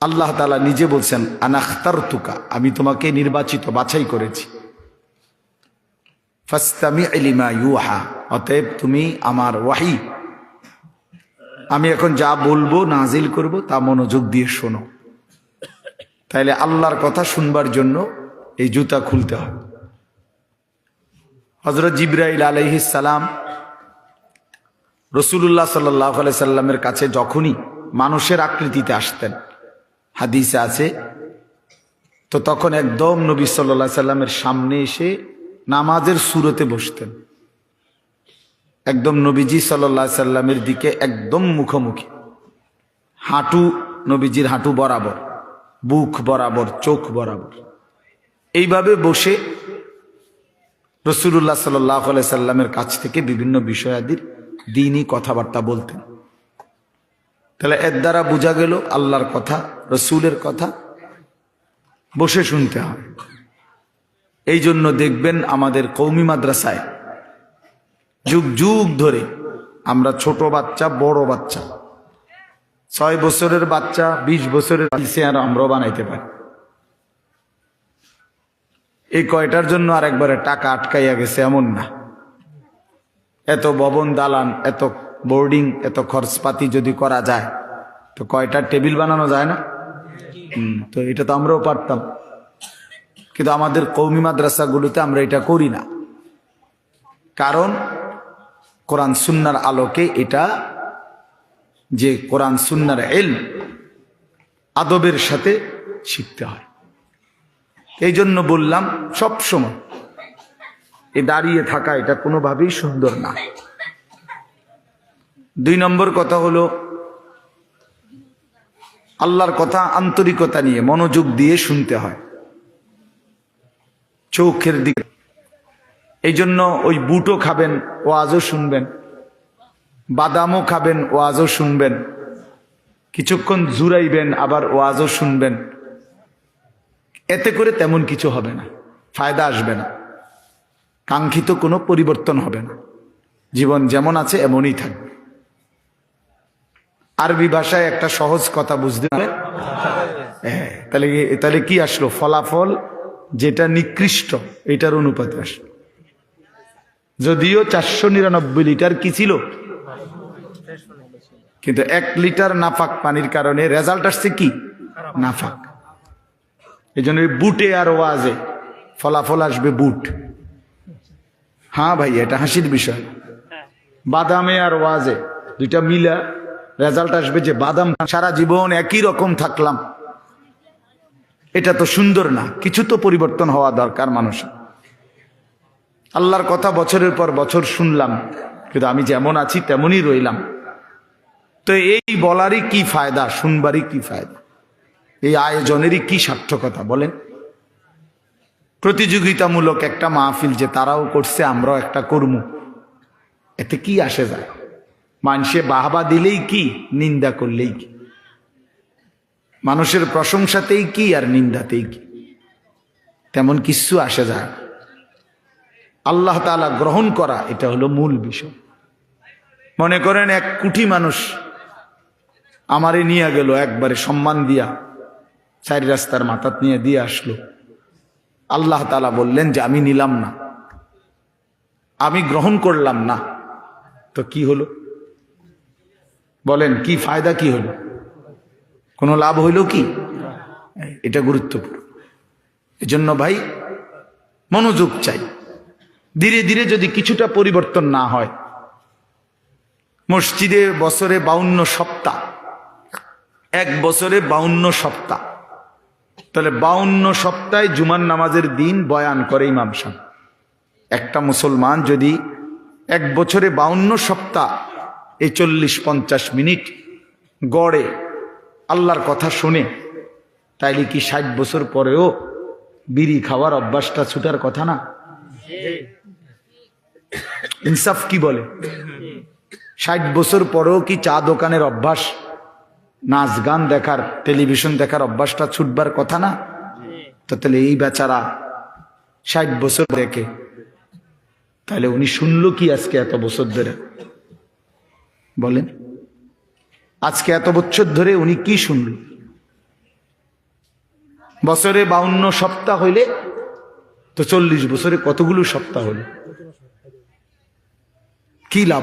আল্লাহ তালা নিজে বলছেন আনাখতার তুকা আমি তোমাকে নির্বাচিত, বাছাই করেছি। ফাস্তামি এলিমা ইউহা, অতএব তুমি আমার ওয়াহি। আমি এখন যা বলব নাজিল করব, তা মনোযোগ দিয়ে শোনো। তাইলে আল্লাহর কথা শুনবার জন্য এই জুতা খুলতে হয় হজরত জিব্রাইল আলহিস সালাম রসুল্লাহ সাল্লাহ সাল্লামের কাছে যখনই মানুষের আকৃতিতে আসতেন হাদিসে আছে। তো তখন একদম নবী সাল্লা সাল্লামের সামনে এসে নামাজের সুরতে বসতেন। একদম নবীজি সাল্লা সাল্লামের দিকে একদম মুখোমুখি। হাঁটু নবীজির হাঁটু বরাবর, বুক বরাবর, চোখ বরাবর। এইভাবে বসে রসুল্লাহ সাল্লাহ সাল্লামের কাছ থেকে বিভিন্ন বিষয়াদির দিনই কথাবার্তা বলতেন। তাহলে এর দ্বারা বোঝা গেল আল্লাহর কথা, রসুলের কথা। বসে শুনতে হয় এই জন্য দেখবেন আমাদের কৌমি মাদ্রাসায় যুগ যুগ ধরে আমরা ছোট বাচ্চা, বড় বাচ্চা। ছয় বছরের বাচ্চা ২০ বছরের আর আমরাও বানাইতে পারি। এই কয়টার জন্য আর একবারে টাকা আটকাইয়া গেছে এমন না। এত ভবন দালান, এত বোর্ডিং এত খরচপাতি যদি করা যায়, তো কয়টা টেবিল বানানো যায় না? তো এটা তো আমরাও পারতাম। কিন্তু আমাদের কৌমি মাদ্রাসাগুলোতে আমরা এটা করি না। কারণ কোরআন সুন্নার আলোকে এটা যে কোরআন সুন্নার এল আদবের সাথে শিখতে হয়। এই জন্য বললাম সবসময় এ দাঁড়িয়ে থাকা এটা কোনোভাবেই সুন্দর না। দুই নম্বর কথা হলো, আল্লাহর কথা আন্তরিকতা নিয়ে, মনোযোগ দিয়ে শুনতে হয়। চোখের দিকে। এই জন্য ওই বুটও খাবেন ও আজও শুনবেন। বাদামও খাবেন ও আজও শুনবেন। কিছুক্ষণ জুড়াইবেন, আবার ও আজও শুনবেন। এতে করে তেমন কিছু হবে না, ফায়দা আসবে না। কাঙ্ক্ষিত কোনো পরিবর্তন হবে না। জীবন যেমন আছে, এমনই থাকবে। আরবি ভাষায় একটা সহজ কথা বুঝতে হবে হ্যাঁ, তাহলে তাহলে কি আসলো? ফলাফল যেটা নিকৃষ্ট এটার অনুপাতে আসলো। যদিও চারশো নিরানব্বই লিটার কি ছিল? কিন্তু এক লিটার নাফাক পানির কারণে রেজাল্ট আসছে কি? নাফাক। এই জন্য বুটে আর ওয়াজে ফলাফল আসবে বুট। হ্যাঁ ভাই এটা হাসির বিষয়। বাদামে আর ওয়াজে দুইটা মিলা রেজাল্ট আসবে যে বাদাম সারা জীবন একই রকম থাকলাম। এটা তো সুন্দর না, কিছু তো পরিবর্তন হওয়া দরকার মানুষ। আল্লাহর কথা বছরের পর বছর শুনলাম, কিন্তু আমি যেমন আছি তেমনই রইলাম। তো এই বলারই কি ফায়দা, শুনবারই কি ফায়দা? এই আয়োজনেরই কি সার্থকতা বলেন? প্রতিযোগিতামূলক একটা মাহফিল যে তারাও করছে, আমরাও একটা কর্ম। এতে কি আসে যায়? মানুষে বাহবা দিলেই কি, নিন্দা করলেই কি? মানুষের প্রশংসাতেই কি আর নিন্দাতেই কি? তেমন কিছু আসে যায়। আল্লাহ তালা গ্রহণ করা এটা হলো মূল বিষয়। মনে করেন এক কুঠি মানুষ আমারে নিয়ে গেল, একবারে সম্মান দিয়া চারি রাস্তার মাথাত নিয়ে দিয়ে আসলো। আল্লাহ তালা বললেন যে, আমি নিলাম না। আমি গ্রহণ করলাম না। তো কি হলো? বলেন, কি ফায়দা, কি হলো? কোনো লাভ হইল কি? এটা গুরুত্বপূর্ণ। এজন্য ভাই, মনোযোগ চাই। ধীরে ধীরে যদি কিছুটা পরিবর্তন না হয়, মসজিদে বছরে বাউন্ন সপ্তাহ, এক বছরে বাউন্ন সপ্তাহ, তাহলে বাউন্ন সপ্তাহে জুমার নামাজের দিন বয়ান করে ইমাম সাহেব। একটা মুসলমান যদি এক বছরে বাউন্ন সপ্তাহ এই চল্লিশ পঞ্চাশ মিনিট গড়ে আল্লাহর কথা শুনে, তাইলে কি ষাট বছর পরেও বিড়ি খাওয়ার অভ্যাসটা ছুটার কথা না? ইনসাফ কি বলে? ষাট বছর পরেও কি চা দোকানের অভ্যাস, নাচ গান দেখার, টেলিভিশন দেখার অভ্যাসটা ছুটবার কথা না? তো তাহলে এই বেচারা ষাট বছর দেখে তাহলে উনি শুনলো কি আজকে এত বছর ধরে? বলেন। আজকে এত বছর ধরে উনি কি শুনল? বছরে বাউন্ন সপ্তাহ হইলে তো চল্লিশ বছরে কতগুলো সপ্তাহ হইল কি লাভ?